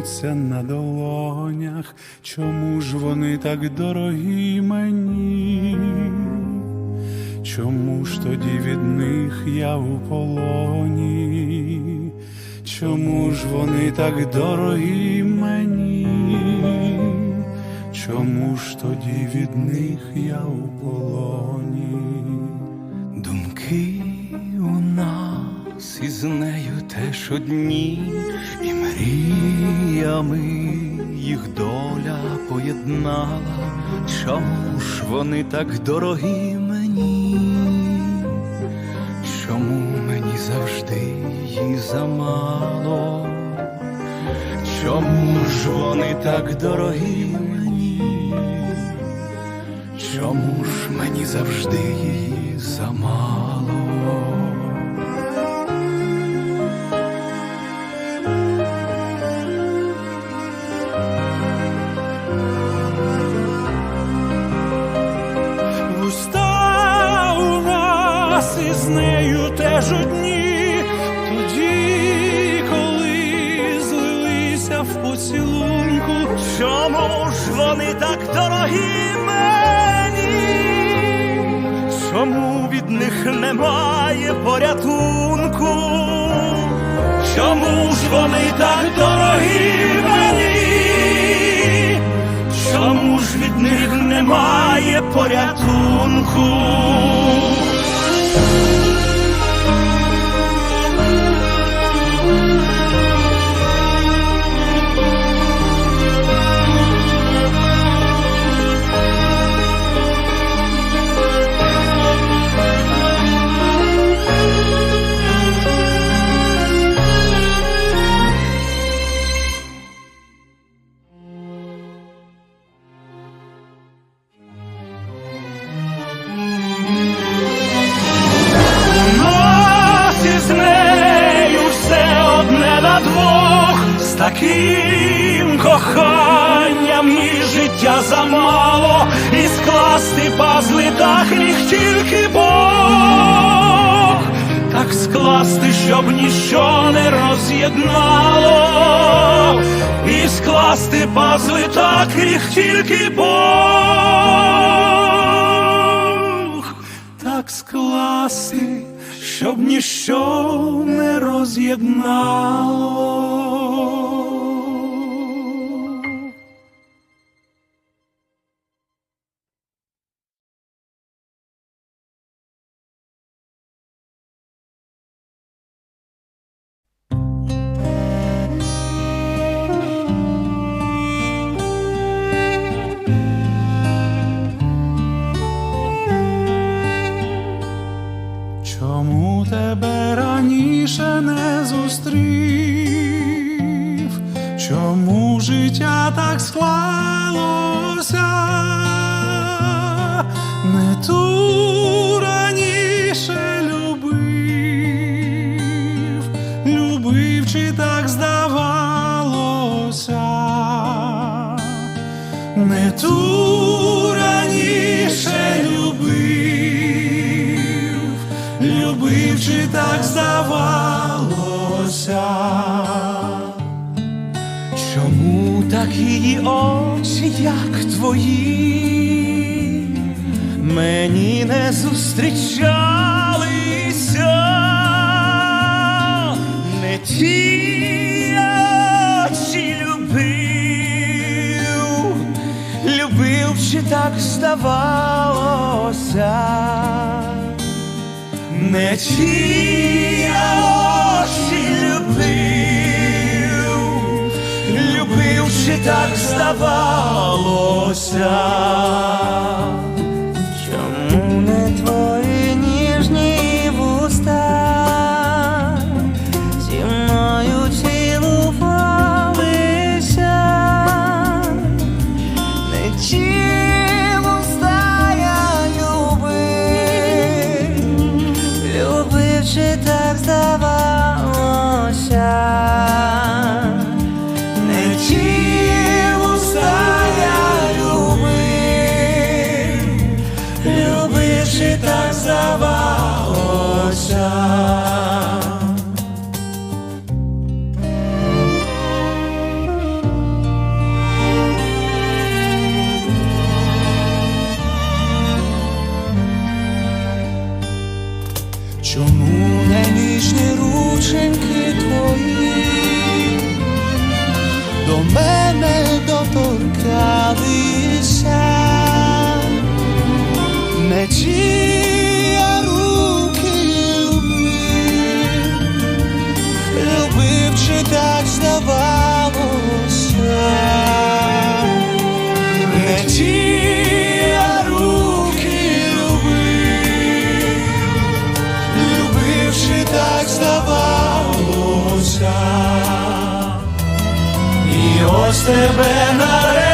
що в'ються на долонях, чому ж вони так дорогі мені? Чому ж тоді від них я у полоні? Чому ж вони так дорогі мені? Чому ж тоді від них я у полоні? Думки у нас із нею теж одні, і мріями їх доля поєднала. Чому ж вони так дорогі мені? Чому мені завжди її замало? Чому ж вони так дорогі мені? Чому ж мені завжди її замало? Немає порятунку? Чому ж вони так дорогі мені? Чому ж від них немає порятунку? Замало, і скласти пазли так міг тільки Бог, так скласти, щоб ніщо не роз'єднало, і скласти пазли так міг тільки Бог. Так скласти, щоб ніщо не роз'єднало. Любив так здавалося. Чому так її очі, як твої, мені не зустрічалися, не ті любив, любив, чи так здавалося, не любив, любив, так здавалося. Ось тебе нарешті